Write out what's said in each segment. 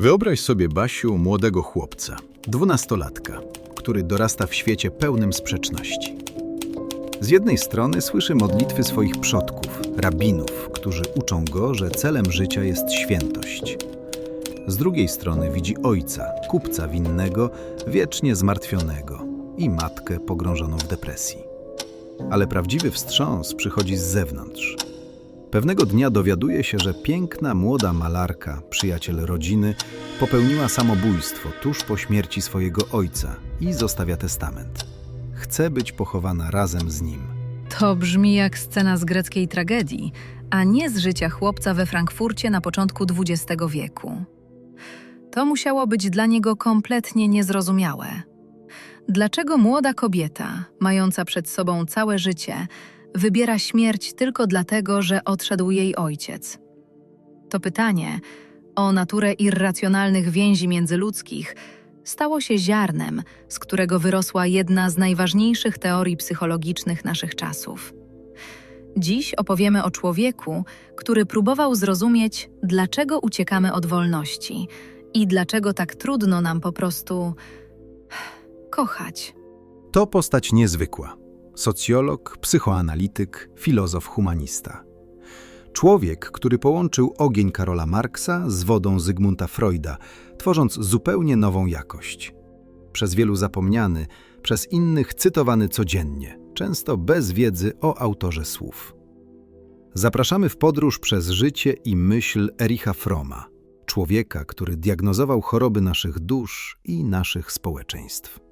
Wyobraź sobie, Basiu, młodego chłopca, dwunastolatka, który dorasta w świecie pełnym sprzeczności. Z jednej strony słyszy modlitwy swoich przodków, rabinów, którzy uczą go, że celem życia jest świętość. Z drugiej strony widzi ojca, kupca winnego, wiecznie zmartwionego i matkę pogrążoną w depresji. Ale prawdziwy wstrząs przychodzi z zewnątrz. Pewnego dnia dowiaduje się, że piękna młoda malarka, przyjaciel rodziny, popełniła samobójstwo tuż po śmierci swojego ojca i zostawia testament. Chce być pochowana razem z nim. To brzmi jak scena z greckiej tragedii, a nie z życia chłopca we Frankfurcie na początku XX wieku. To musiało być dla niego kompletnie niezrozumiałe. Dlaczego młoda kobieta, mająca przed sobą całe życie, wybiera śmierć tylko dlatego, że odszedł jej ojciec? To pytanie o naturę irracjonalnych więzi międzyludzkich stało się ziarnem, z którego wyrosła jedna z najważniejszych teorii psychologicznych naszych czasów. Dziś opowiemy o człowieku, który próbował zrozumieć, dlaczego uciekamy od wolności i dlaczego tak trudno nam po prostu kochać. To postać niezwykła. Socjolog, psychoanalityk, filozof humanista. Człowiek, który połączył ogień Karola Marksa z wodą Zygmunta Freuda, tworząc zupełnie nową jakość. Przez wielu zapomniany, przez innych cytowany codziennie, często bez wiedzy o autorze słów. Zapraszamy w podróż przez życie i myśl Ericha Froma, człowieka, który diagnozował choroby naszych dusz i naszych społeczeństw.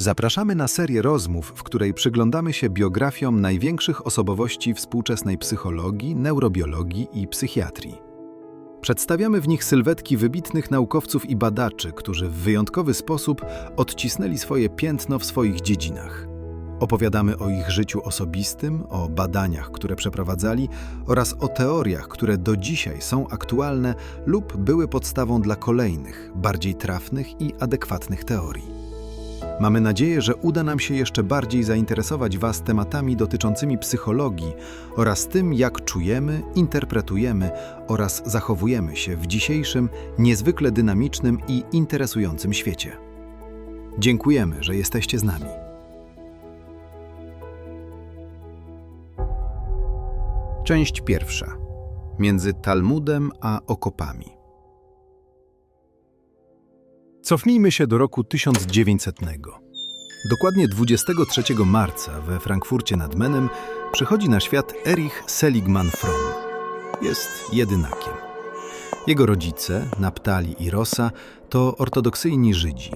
Zapraszamy na serię rozmów, w której przyglądamy się biografiom największych osobowości współczesnej psychologii, neurobiologii i psychiatrii. Przedstawiamy w nich sylwetki wybitnych naukowców i badaczy, którzy w wyjątkowy sposób odcisnęli swoje piętno w swoich dziedzinach. Opowiadamy o ich życiu osobistym, o badaniach, które przeprowadzali oraz o teoriach, które do dzisiaj są aktualne lub były podstawą dla kolejnych, bardziej trafnych i adekwatnych teorii. Mamy nadzieję, że uda nam się jeszcze bardziej zainteresować Was tematami dotyczącymi psychologii oraz tym, jak czujemy, interpretujemy oraz zachowujemy się w dzisiejszym, niezwykle dynamicznym i interesującym świecie. Dziękujemy, że jesteście z nami. Część pierwsza. Między Talmudem a okopami. Cofnijmy się do roku 1900. Dokładnie 23 marca we Frankfurcie nad Menem przychodzi na świat Erich Seligman Fromm. Jest jedynakiem. Jego rodzice, Naptali i Rosa, to ortodoksyjni Żydzi.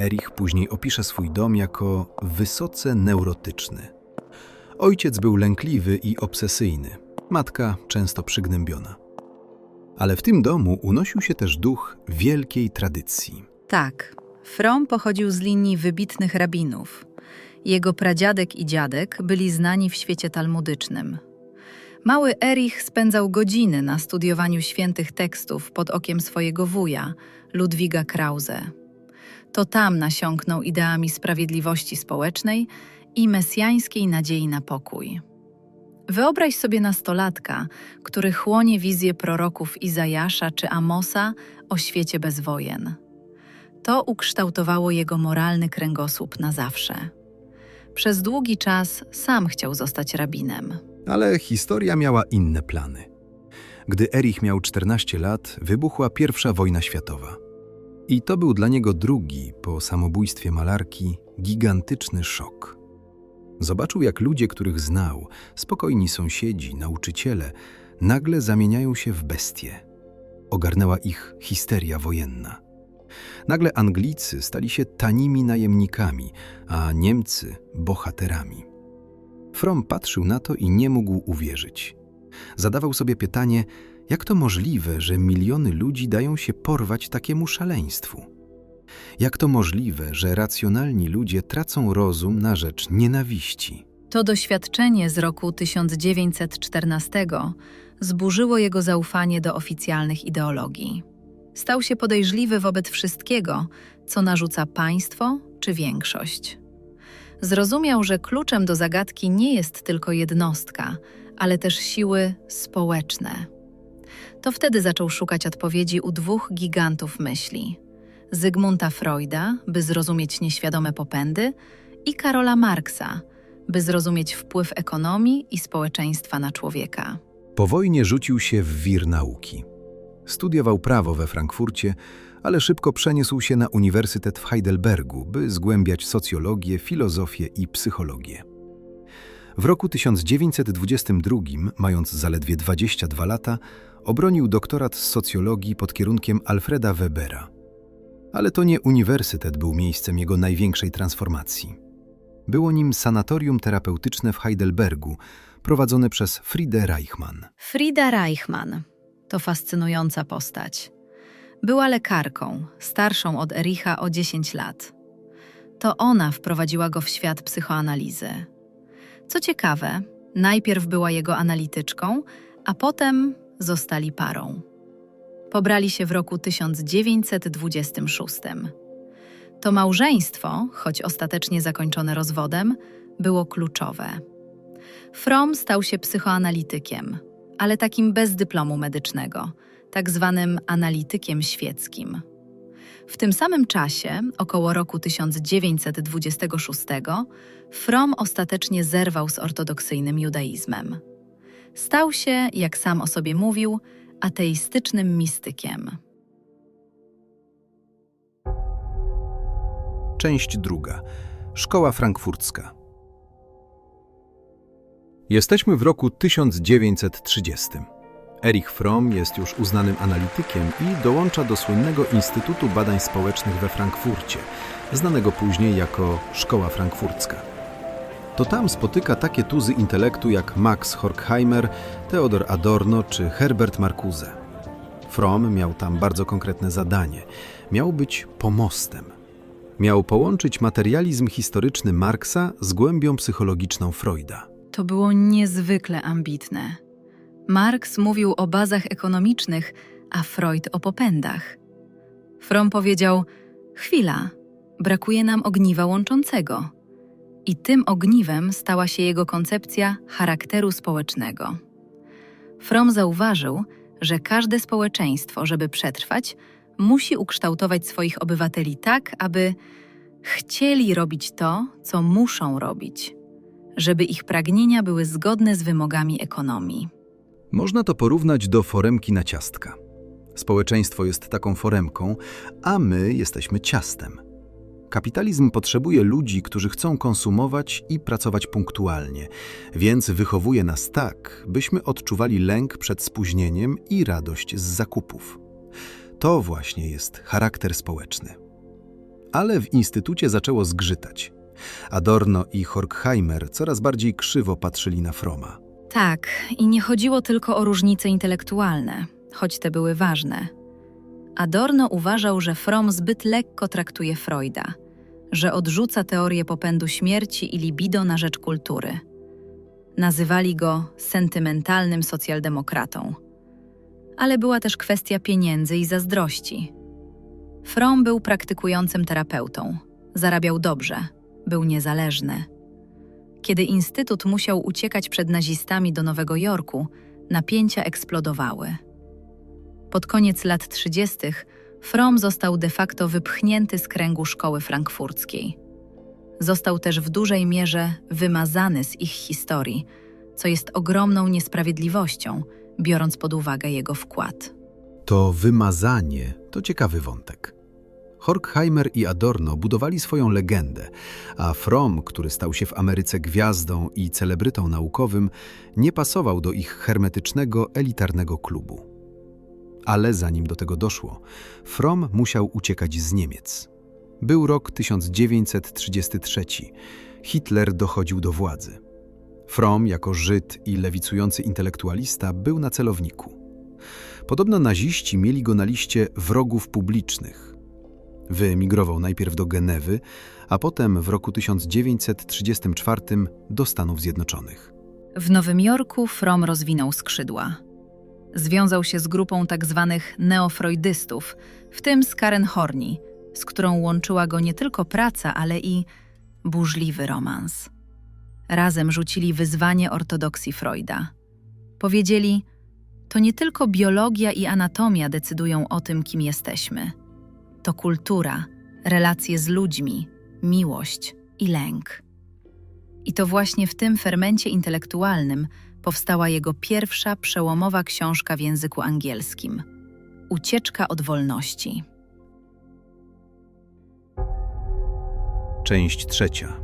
Erich później opisze swój dom jako wysoce neurotyczny. Ojciec był lękliwy i obsesyjny, matka często przygnębiona. Ale w tym domu unosił się też duch wielkiej tradycji. Tak, From pochodził z linii wybitnych rabinów. Jego pradziadek i dziadek byli znani w świecie talmudycznym. Mały Erich spędzał godziny na studiowaniu świętych tekstów pod okiem swojego wuja, Ludwiga Krause. To tam nasiąknął ideami sprawiedliwości społecznej i mesjańskiej nadziei na pokój. Wyobraź sobie nastolatka, który chłonie wizję proroków Izajasza czy Amosa o świecie bez wojen. To ukształtowało jego moralny kręgosłup na zawsze. Przez długi czas sam chciał zostać rabinem. Ale historia miała inne plany. Gdy Erich miał 14 lat, wybuchła I wojna światowa. I to był dla niego drugi, po samobójstwie malarki, gigantyczny szok. Zobaczył, jak ludzie, których znał, spokojni sąsiedzi, nauczyciele, nagle zamieniają się w bestie. Ogarnęła ich histeria wojenna. Nagle Anglicy stali się tanimi najemnikami, a Niemcy bohaterami. From patrzył na to i nie mógł uwierzyć. Zadawał sobie pytanie, jak to możliwe, że miliony ludzi dają się porwać takiemu szaleństwu? Jak to możliwe, że racjonalni ludzie tracą rozum na rzecz nienawiści? To doświadczenie z roku 1914 zburzyło jego zaufanie do oficjalnych ideologii. Stał się podejrzliwy wobec wszystkiego, co narzuca państwo czy większość. Zrozumiał, że kluczem do zagadki nie jest tylko jednostka, ale też siły społeczne. To wtedy zaczął szukać odpowiedzi u dwóch gigantów myśli: Zygmunta Freuda, by zrozumieć nieświadome popędy, i Karola Marksa, by zrozumieć wpływ ekonomii i społeczeństwa na człowieka. Po wojnie rzucił się w wir nauki. Studiował prawo we Frankfurcie, ale szybko przeniósł się na Uniwersytet w Heidelbergu, by zgłębiać socjologię, filozofię i psychologię. W roku 1922, mając zaledwie 22 lata, obronił doktorat z socjologii pod kierunkiem Alfreda Webera. Ale to nie uniwersytet był miejscem jego największej transformacji. Było nim sanatorium terapeutyczne w Heidelbergu, prowadzone przez Friede Reichmann. Frida Reichmann to fascynująca postać. Była lekarką, starszą od Ericha o 10 lat. To ona wprowadziła go w świat psychoanalizy. Co ciekawe, najpierw była jego analityczką, a potem zostali parą. Pobrali się w roku 1926. To małżeństwo, choć ostatecznie zakończone rozwodem, było kluczowe. Fromm stał się psychoanalitykiem, ale takim bez dyplomu medycznego, tak zwanym analitykiem świeckim. W tym samym czasie, około roku 1926, Fromm ostatecznie zerwał z ortodoksyjnym judaizmem. Stał się, jak sam o sobie mówił, ateistycznym mistykiem. Część druga. Szkoła frankfurcka. Jesteśmy w roku 1930. Erich Fromm jest już uznanym analitykiem i dołącza do słynnego Instytutu Badań Społecznych we Frankfurcie, znanego później jako Szkoła Frankfurcka. To tam spotyka takie tuzy intelektu jak Max Horkheimer, Theodor Adorno czy Herbert Marcuse. Fromm miał tam bardzo konkretne zadanie. Miał być pomostem. Miał połączyć materializm historyczny Marksa z głębią psychologiczną Freuda. To było niezwykle ambitne. Marx mówił o bazach ekonomicznych, a Freud o popędach. Fromm powiedział: Chwila, brakuje nam ogniwa łączącego. I tym ogniwem stała się jego koncepcja charakteru społecznego. Fromm zauważył, że każde społeczeństwo, żeby przetrwać, musi ukształtować swoich obywateli tak, aby chcieli robić to, co muszą robić, żeby ich pragnienia były zgodne z wymogami ekonomii. Można to porównać do foremki na ciastka. Społeczeństwo jest taką foremką, a my jesteśmy ciastem. Kapitalizm potrzebuje ludzi, którzy chcą konsumować i pracować punktualnie, więc wychowuje nas tak, byśmy odczuwali lęk przed spóźnieniem i radość z zakupów. To właśnie jest charakter społeczny. Ale w instytucie zaczęło zgrzytać. Adorno i Horkheimer coraz bardziej krzywo patrzyli na Froma. Tak, i nie chodziło tylko o różnice intelektualne, choć te były ważne. Adorno uważał, że Fromm zbyt lekko traktuje Freuda, że odrzuca teorię popędu śmierci i libido na rzecz kultury. Nazywali go sentymentalnym socjaldemokratą. Ale była też kwestia pieniędzy i zazdrości. Fromm był praktykującym terapeutą, zarabiał dobrze, był niezależny. Kiedy instytut musiał uciekać przed nazistami do Nowego Jorku, napięcia eksplodowały. Pod koniec lat 30. Fromm został de facto wypchnięty z kręgu szkoły frankfurckiej. Został też w dużej mierze wymazany z ich historii, co jest ogromną niesprawiedliwością, biorąc pod uwagę jego wkład. To wymazanie to ciekawy wątek. Horkheimer i Adorno budowali swoją legendę, a Fromm, który stał się w Ameryce gwiazdą i celebrytą naukowym, nie pasował do ich hermetycznego, elitarnego klubu. Ale zanim do tego doszło, Fromm musiał uciekać z Niemiec. Był rok 1933. Hitler dochodził do władzy. Fromm, jako Żyd i lewicujący intelektualista, był na celowniku. Podobno naziści mieli go na liście wrogów publicznych. Wyemigrował najpierw do Genewy, a potem w roku 1934 do Stanów Zjednoczonych. W Nowym Jorku Fromm rozwinął skrzydła. Związał się z grupą tzw. neofreudystów, w tym z Karen Horney, z którą łączyła go nie tylko praca, ale i burzliwy romans. Razem rzucili wyzwanie ortodoksji Freuda. Powiedzieli: To nie tylko biologia i anatomia decydują o tym, kim jesteśmy. To kultura, relacje z ludźmi, miłość i lęk. I to właśnie w tym fermencie intelektualnym powstała jego pierwsza przełomowa książka w języku angielskim Ucieczka od wolności. Część trzecia.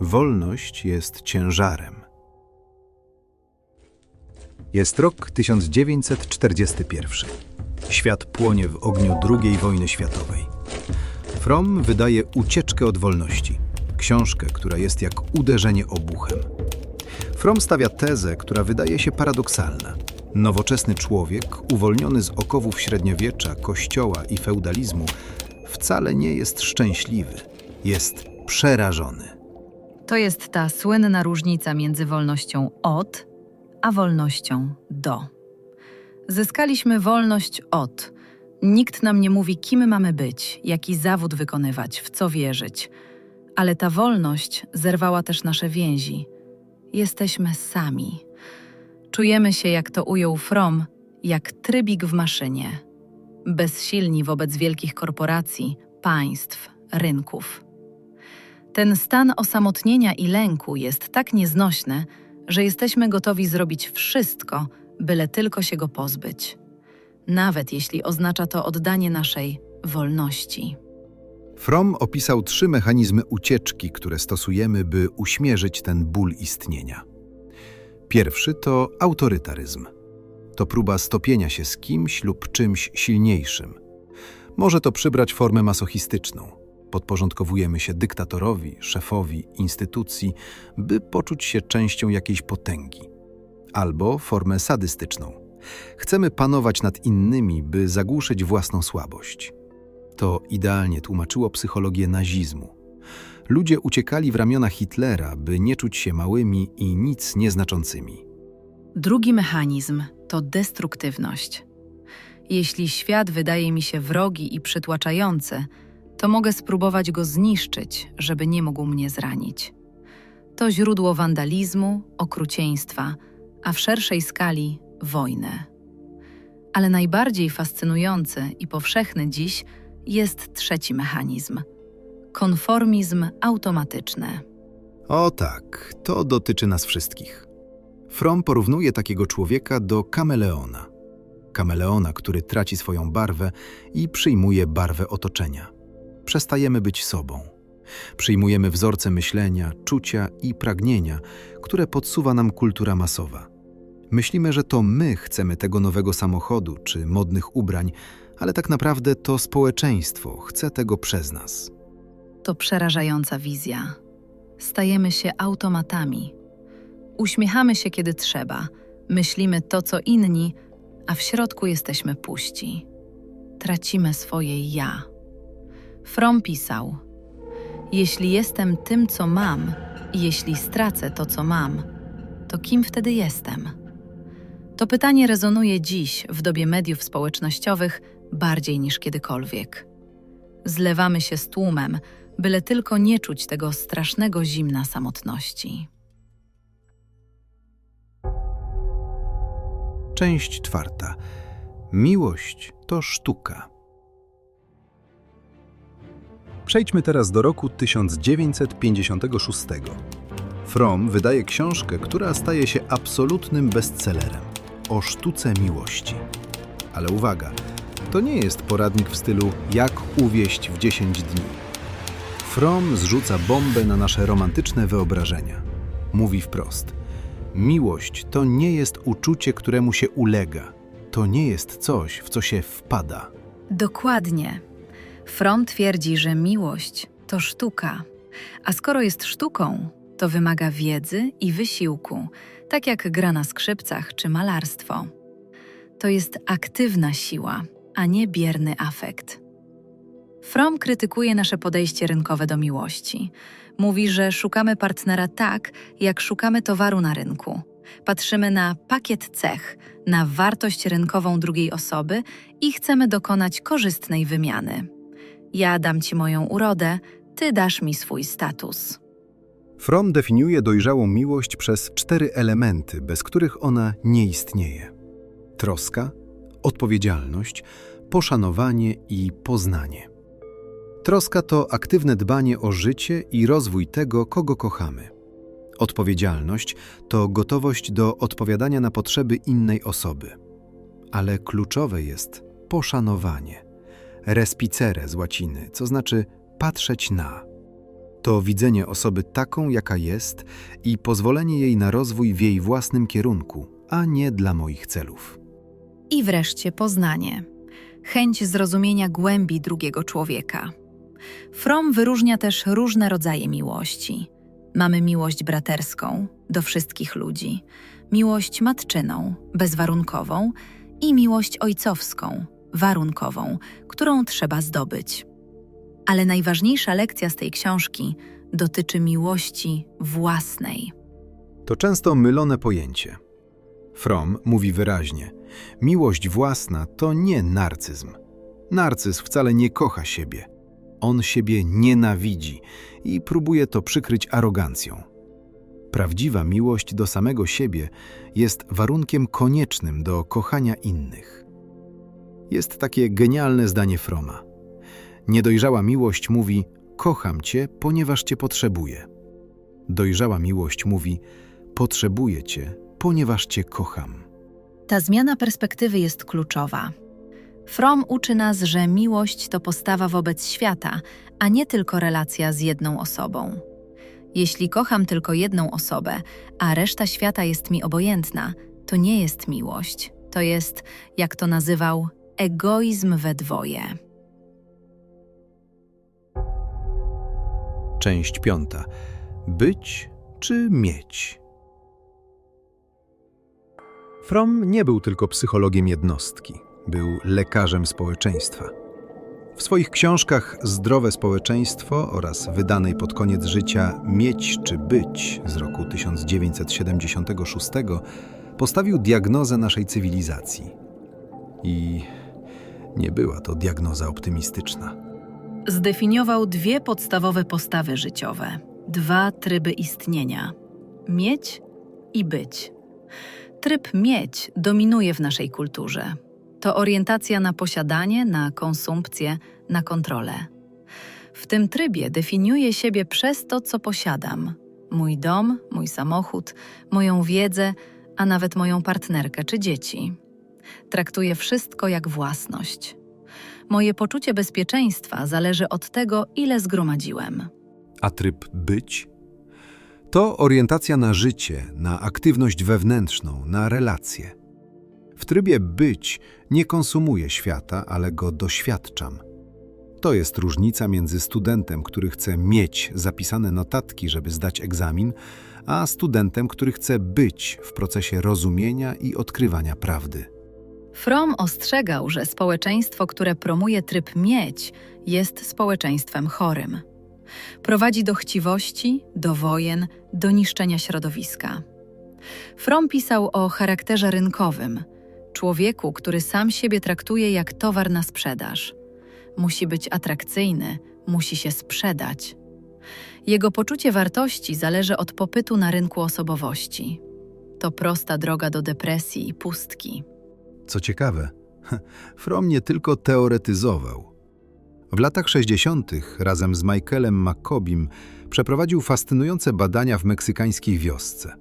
Wolność jest ciężarem. Jest rok 1941. Świat płonie w ogniu II wojny światowej. Fromm wydaje Ucieczkę od wolności. Książkę, która jest jak uderzenie obuchem. Fromm stawia tezę, która wydaje się paradoksalna. Nowoczesny człowiek, uwolniony z okowów średniowiecza, kościoła i feudalizmu, wcale nie jest szczęśliwy. Jest przerażony. To jest ta słynna różnica między wolnością od a wolnością do. Zyskaliśmy wolność od. Nikt nam nie mówi, kim mamy być, jaki zawód wykonywać, w co wierzyć. Ale ta wolność zerwała też nasze więzi. Jesteśmy sami. Czujemy się, jak to ujął Fromm, jak trybik w maszynie. Bezsilni wobec wielkich korporacji, państw, rynków. Ten stan osamotnienia i lęku jest tak nieznośny, że jesteśmy gotowi zrobić wszystko, byle tylko się go pozbyć. Nawet jeśli oznacza to oddanie naszej wolności. Fromm opisał trzy mechanizmy ucieczki, które stosujemy, by uśmierzyć ten ból istnienia. Pierwszy to autorytaryzm. To próba stopienia się z kimś lub czymś silniejszym. Może to przybrać formę masochistyczną. Podporządkowujemy się dyktatorowi, szefowi, instytucji, by poczuć się częścią jakiejś potęgi. Albo formę sadystyczną. Chcemy panować nad innymi, by zagłuszyć własną słabość. To idealnie tłumaczyło psychologię nazizmu. Ludzie uciekali w ramiona Hitlera, by nie czuć się małymi i nic nieznaczącymi. Drugi mechanizm to destruktywność. Jeśli świat wydaje mi się wrogi i przytłaczający, to mogę spróbować go zniszczyć, żeby nie mógł mnie zranić. To źródło wandalizmu, okrucieństwa, a w szerszej skali wojny. Ale najbardziej fascynujący i powszechny dziś jest trzeci mechanizm konformizm automatyczny. O tak, to dotyczy nas wszystkich. Fromm porównuje takiego człowieka do kameleona. Kameleona, który traci swoją barwę i przyjmuje barwę otoczenia. Przestajemy być sobą. Przyjmujemy wzorce myślenia, czucia i pragnienia, które podsuwa nam kultura masowa. Myślimy, że to my chcemy tego nowego samochodu czy modnych ubrań, ale tak naprawdę to społeczeństwo chce tego przez nas. To przerażająca wizja. Stajemy się automatami. Uśmiechamy się, kiedy trzeba, myślimy to, co inni, a w środku jesteśmy puści. Tracimy swoje ja. From pisał: Jeśli jestem tym, co mam, i jeśli stracę to, co mam, to kim wtedy jestem? To pytanie rezonuje dziś, w dobie mediów społecznościowych, bardziej niż kiedykolwiek. Zlewamy się z tłumem, byle tylko nie czuć tego strasznego zimna samotności. Część czwarta. Miłość to sztuka. Przejdźmy teraz do roku 1956. Fromm wydaje książkę, która staje się absolutnym bestsellerem o sztuce miłości. Ale uwaga, to nie jest poradnik w stylu jak uwieść w 10 dni. Fromm zrzuca bombę na nasze romantyczne wyobrażenia. Mówi wprost: Miłość to nie jest uczucie, któremu się ulega. To nie jest coś, w co się wpada. Dokładnie. From twierdzi, że miłość to sztuka, a skoro jest sztuką, to wymaga wiedzy i wysiłku, tak jak gra na skrzypcach czy malarstwo. To jest aktywna siła, a nie bierny afekt. From krytykuje nasze podejście rynkowe do miłości. Mówi, że szukamy partnera tak, jak szukamy towaru na rynku. Patrzymy na pakiet cech, na wartość rynkową drugiej osoby i chcemy dokonać korzystnej wymiany. Ja dam ci moją urodę, ty dasz mi swój status. Fromm definiuje dojrzałą miłość przez cztery elementy, bez których ona nie istnieje. troska, odpowiedzialność, poszanowanie i poznanie. Troska to aktywne dbanie o życie i rozwój tego, kogo kochamy. Odpowiedzialność to gotowość do odpowiadania na potrzeby innej osoby. Ale kluczowe jest poszanowanie. Respicere z łaciny, co znaczy patrzeć na. To widzenie osoby taką, jaka jest i pozwolenie jej na rozwój w jej własnym kierunku, a nie dla moich celów. I wreszcie poznanie. Chęć zrozumienia głębi drugiego człowieka. Fromm wyróżnia też różne rodzaje miłości. Mamy miłość braterską do wszystkich ludzi, miłość matczyną, bezwarunkową i miłość ojcowską, warunkową, którą trzeba zdobyć. Ale najważniejsza lekcja z tej książki dotyczy miłości własnej. To często mylone pojęcie. Fromm mówi wyraźnie: miłość własna to nie narcyzm. Narcyz wcale nie kocha siebie. On siebie nienawidzi i próbuje to przykryć arogancją. Prawdziwa miłość do samego siebie jest warunkiem koniecznym do kochania innych. Jest takie genialne zdanie Froma. Niedojrzała miłość mówi: Kocham cię, ponieważ cię potrzebuję. Dojrzała miłość mówi: Potrzebuję cię, ponieważ cię kocham. Ta zmiana perspektywy jest kluczowa. Fromm uczy nas, że miłość to postawa wobec świata, a nie tylko relacja z jedną osobą. Jeśli kocham tylko jedną osobę, a reszta świata jest mi obojętna, to nie jest miłość. To jest, jak to nazywał, egoizm we dwoje. Część piąta. Być czy mieć? Fromm nie był tylko psychologiem jednostki, był lekarzem społeczeństwa. W swoich książkach Zdrowe społeczeństwo oraz wydanej pod koniec życia Mieć czy być z roku 1976 postawił diagnozę naszej cywilizacji. I nie była to diagnoza optymistyczna. Zdefiniował dwie podstawowe postawy życiowe, dwa tryby istnienia: mieć i być. Tryb mieć dominuje w naszej kulturze. To orientacja na posiadanie, na konsumpcję, na kontrolę. W tym trybie definiuję siebie przez to, co posiadam: mój dom, mój samochód, moją wiedzę, a nawet moją partnerkę czy dzieci. Traktuję wszystko jak własność. Moje poczucie bezpieczeństwa zależy od tego, ile zgromadziłem. A tryb być? To orientacja na życie, na aktywność wewnętrzną, na relacje. W trybie być nie konsumuję świata, ale go doświadczam. To jest różnica między studentem, który chce mieć zapisane notatki, żeby zdać egzamin, a studentem, który chce być w procesie rozumienia i odkrywania prawdy. Fromm ostrzegał, że społeczeństwo, które promuje tryb mieć, jest społeczeństwem chorym. Prowadzi do chciwości, do wojen, do niszczenia środowiska. Fromm pisał o charakterze rynkowym, człowieku, który sam siebie traktuje jak towar na sprzedaż. Musi być atrakcyjny, musi się sprzedać. Jego poczucie wartości zależy od popytu na rynku osobowości. To prosta droga do depresji i pustki. Co ciekawe, Fromm nie tylko teoretyzował. W latach 60. razem z Michaelem Maccobim przeprowadził fascynujące badania w meksykańskiej wiosce.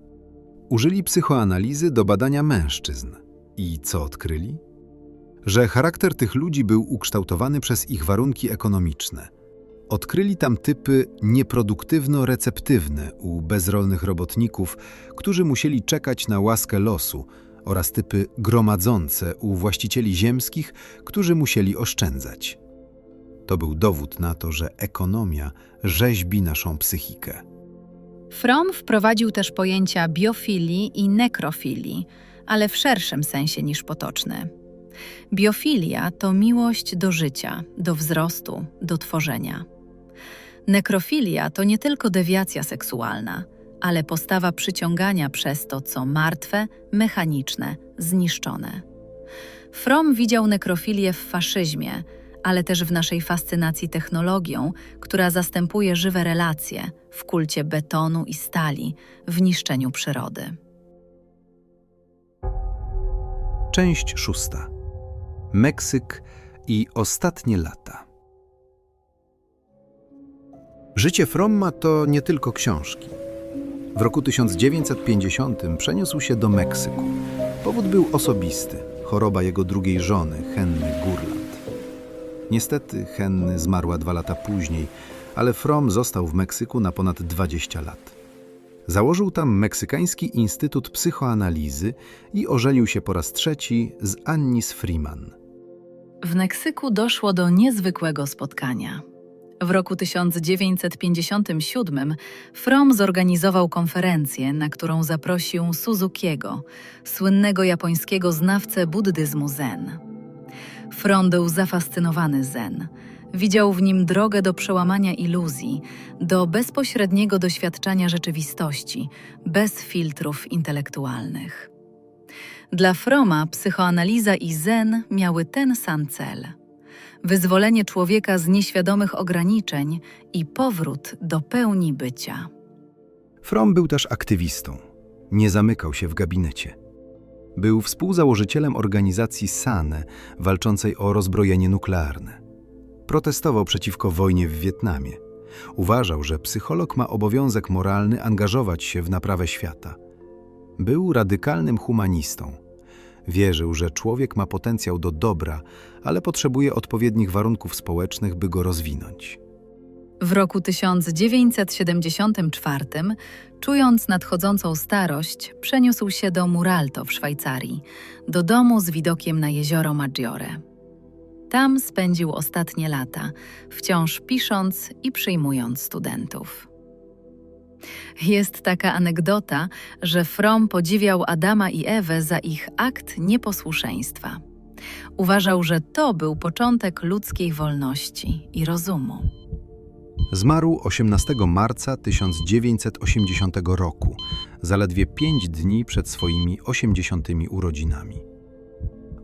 Użyli psychoanalizy do badania mężczyzn. I co odkryli? Że charakter tych ludzi był ukształtowany przez ich warunki ekonomiczne. Odkryli tam typy nieproduktywno-receptywne u bezrolnych robotników, którzy musieli czekać na łaskę losu, oraz typy gromadzące u właścicieli ziemskich, którzy musieli oszczędzać. To był dowód na to, że ekonomia rzeźbi naszą psychikę. Fromm wprowadził też pojęcia biofilii i nekrofilii, ale w szerszym sensie niż potoczny. Biofilia to miłość do życia, do wzrostu, do tworzenia. Nekrofilia to nie tylko dewiacja seksualna, ale postawa przyciągania przez to, co martwe, mechaniczne, zniszczone. Fromm widział nekrofilię w faszyzmie, ale też w naszej fascynacji technologią, która zastępuje żywe relacje, w kulcie betonu i stali, w niszczeniu przyrody. Część szósta. Meksyk i ostatnie lata. Życie Fromma to nie tylko książki. W roku 1950 przeniósł się do Meksyku. Powód był osobisty choroba jego drugiej żony, Henny Gurland. Niestety Henny zmarła dwa lata później, ale From został w Meksyku na ponad 20 lat. Założył tam Meksykański Instytut Psychoanalizy i ożenił się po raz trzeci z Annis Freeman. W Meksyku doszło do niezwykłego spotkania. W roku 1957 From zorganizował konferencję, na którą zaprosił Suzukiego, słynnego japońskiego znawcę buddyzmu Zen. From był zafascynowany Zen. Widział w nim drogę do przełamania iluzji, do bezpośredniego doświadczania rzeczywistości, bez filtrów intelektualnych. Dla Froma psychoanaliza i Zen miały ten sam cel wyzwolenie człowieka z nieświadomych ograniczeń i powrót do pełni bycia. From był też aktywistą. Nie zamykał się w gabinecie. Był współzałożycielem organizacji SANE, walczącej o rozbrojenie nuklearne. Protestował przeciwko wojnie w Wietnamie. Uważał, że psycholog ma obowiązek moralny angażować się w naprawę świata. Był radykalnym humanistą. Wierzył, że człowiek ma potencjał do dobra, ale potrzebuje odpowiednich warunków społecznych, by go rozwinąć. W roku 1974, czując nadchodzącą starość, przeniósł się do Muralto w Szwajcarii, do domu z widokiem na jezioro Maggiore. Tam spędził ostatnie lata, wciąż pisząc i przyjmując studentów. Jest taka anegdota, że From podziwiał Adama i Ewę za ich akt nieposłuszeństwa. Uważał, że to był początek ludzkiej wolności i rozumu. Zmarł 18 marca 1980 roku, zaledwie pięć dni przed swoimi 80 urodzinami.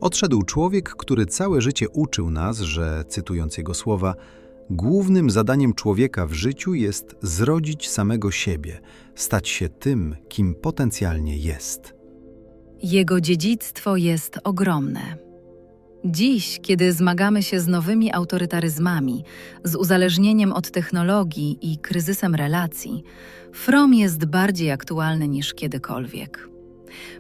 Odszedł człowiek, który całe życie uczył nas, że, cytując jego słowa, Głównym zadaniem człowieka w życiu jest zrodzić samego siebie, stać się tym, kim potencjalnie jest. Jego dziedzictwo jest ogromne. Dziś, kiedy zmagamy się z nowymi autorytaryzmami, z uzależnieniem od technologii i kryzysem relacji, From jest bardziej aktualny niż kiedykolwiek.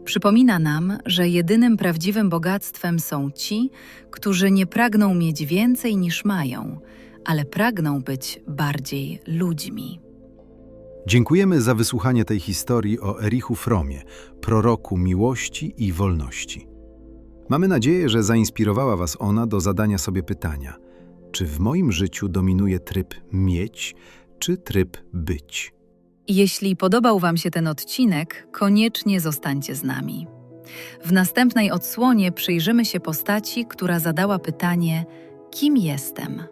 Przypomina nam, że jedynym prawdziwym bogactwem są ci, którzy nie pragną mieć więcej niż mają, ale pragną być bardziej ludźmi. Dziękujemy za wysłuchanie tej historii o Erichu Fromie, proroku miłości i wolności. Mamy nadzieję, że zainspirowała Was ona do zadania sobie pytania: czy w moim życiu dominuje tryb mieć, czy tryb być? Jeśli podobał Wam się ten odcinek, koniecznie zostańcie z nami. W następnej odsłonie przyjrzymy się postaci, która zadała pytanie: Kim jestem?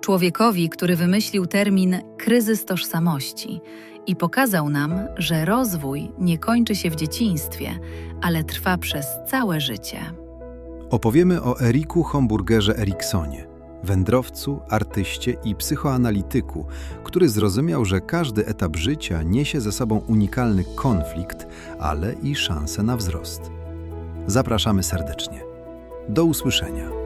człowiekowi, który wymyślił termin kryzys tożsamości i pokazał nam, że rozwój nie kończy się w dzieciństwie, ale trwa przez całe życie. Opowiemy o Eriku Homburgerze Eriksonie, wędrowcu, artyście i psychoanalityku, który zrozumiał, że każdy etap życia niesie ze sobą unikalny konflikt, ale i szansę na wzrost. Zapraszamy serdecznie. Do usłyszenia.